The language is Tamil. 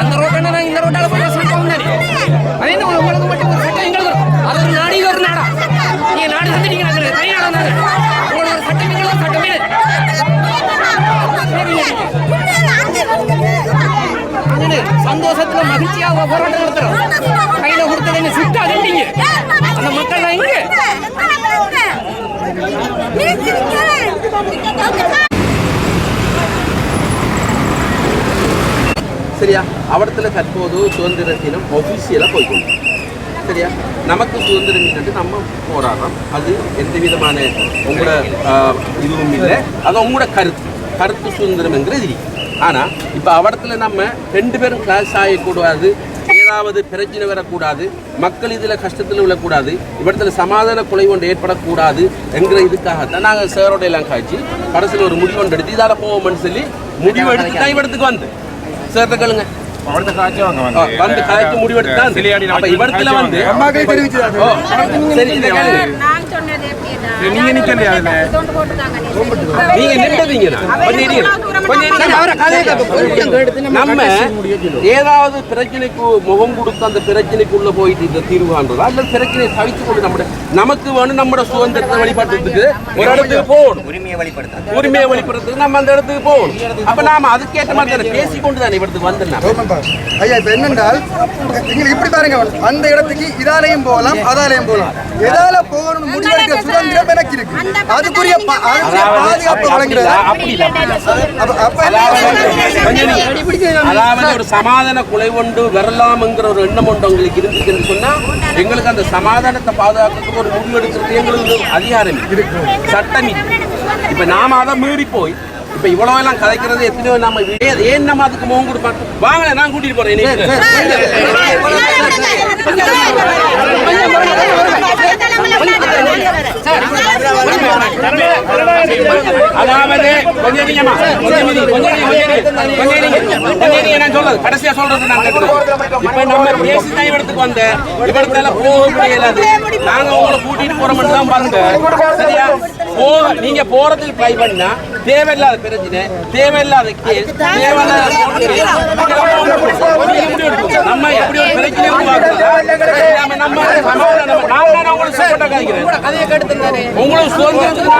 அந்த ರೋಟನ್ನ ನಾನು ಇಂದ ರೋಟಾಲ పోయి వస్తా ఉన్నాను అదేంది మనం మనం బట్టి ఒక చట్ట ఇంగళ అది ஒரு நாடி ஒரு நாடா நீ நாடு வந்து நீங்க அது கை நாடா நாடு உங்களுக்கு ஒரு சட்டம் இங்கள சட்டம் இல்ல അങ്ങനെ സന്തോഷത്തിന് മഹിച്ചിയാവുക പോരാട്ടം നടത്തണം കയ്യിലെ കൊടുത്തതിന് സുറ്റാ കണ്ടിങ്ങ് അന്ന് മക്കളുടെ ഇങ്ങനെ சரியா? அவடத்துல தற்போது சுதந்திர தினம் ஒஃபிஷியலாக போய்க்கொண்டு. சரியா? நமக்கு சுதந்திரம் இல்லைன்னு நம்ம போராடுறோம் அது எந்த விதமான உங்களோட இதுவும் இல்லை. அது உங்களோட கருத்து. கருத்து சுதந்திரம்ங்கிறது இருக்கு. ஆனால் இப்போ அவடத்துல நம்ம ரெண்டு பேரும் கிளாஸ் ஆகக்கூடாது ஏதாவது பிரச்சனை வரக்கூடாது மக்கள் இதில் கஷ்டத்தில் விழக்கூடாது இவ்விடத்துல சமாதான குலை ஒன்று ஏற்படக்கூடாது என்கிற இதுக்காகத்தான் நாங்கள் சேரோட எல்லாம் காய்ச்சி கடைசியில் ஒரு முடிவு ஒன்று எடுத்து இதால் போவோம்னு சொல்லி முடிவு எடுத்து தான் இவ்விடத்துக்கு வந்து சேர்த்த கேளுங்க. வந்து. காய்ச்சி முடிவெடுத்து தான் சிலையாடி அப்ப இவ்விடத்துல வந்து சரி இதை கேளுங்க. நான் சொன்னது எப்படின்னா, நீங்க நிக்கலையா அதுல? நீங்க நின்றதீங்கண்ணா. நம்ம ஏதாவது பிரச்சனைக்கு முகம் கொடுத்து அந்த பிரச்சனைக்குள்ள போயிட்டு இந்த தீர்வு காண்றதா அல்ல பிரச்சனையை தவிச்சு கொண்டு நம்ம நமக்கு வேணும் நம்ம சுதந்திரத்தை வழிபடுறதுக்கு ஒரு இடத்துக்கு போகணும். உரிமையை வெளிப்படுத்த உரிமையை வெளிப்படுறதுக்கு நம்ம அந்த இடத்துக்கு போகணும். அப்ப நாம அதுக்கேற்ற மாதிரி தானே பேசிக்கொண்டு தானே இடத்துக்கு வந்தேன் ஐயா இப்ப என்னென்றால் எங்களுக்கு இப்படி பாருங்க அந்த இடத்துக்கு இதாலையும் போகலாம் அதாலையும் போகலாம். எதால போகணும்னு முடிவெடுக்கிற சுதந்திரம் அதுக்குரிய பாதுகாப்பு வழங்குறது அதாவது ஒரு சமாதான குலை கொண்டு வரலாம்ங்கிற ஒரு எண்ணம் ஒன்று உங்களுக்கு இருந்துச்சுன்னு சொன்னா எங்களுக்கு அந்த சமாதானத்தை பாதுகாக்கிறதுக்கு ஒரு முடிவு எடுக்கிறது எங்களுக்கு அதிகாரம். சட்டம். இப்ப நாம அதை மீறி போய் இப்ப இவ்வளவு எல்லாம் கதைக்கிறது எத்தனையோ நம்ம ஏன் ஏன் நம்ம அதுக்கு முகம் கொடுப்போம் வாங்க நான் கூட்டிட்டு போறேன் அதாவது கொஞ்சம் இருங்கம்மா. கொஞ்சம் இருங்க, கொஞ்சம் இருங்க, கொஞ்சம் இருங்க. கொஞ்சம் இருங்க, நான் சொல்றது கடைசியா சொல்றது நான். இப்ப நம்ம பேசி தான் இவடத்துக்கு வந்த. இவடத்தால போக முடியலாது நாங்க உங்களை கூட்டிட்டு போறோம்னு தான் பாருங்க. சரியா? போக நீங்க போறதுக்கு ட்ரை பண்ணா தேவையில்லாத பிரச்சனை தேவையில்லாத கேஸ் தேவையில்லாத நம்ம எப்படி ஒரு பிரச்சனை நம்ம நம்ம சமாதானம் நான் நான் உங்களுக்கு சுதந்திரத்துக்கு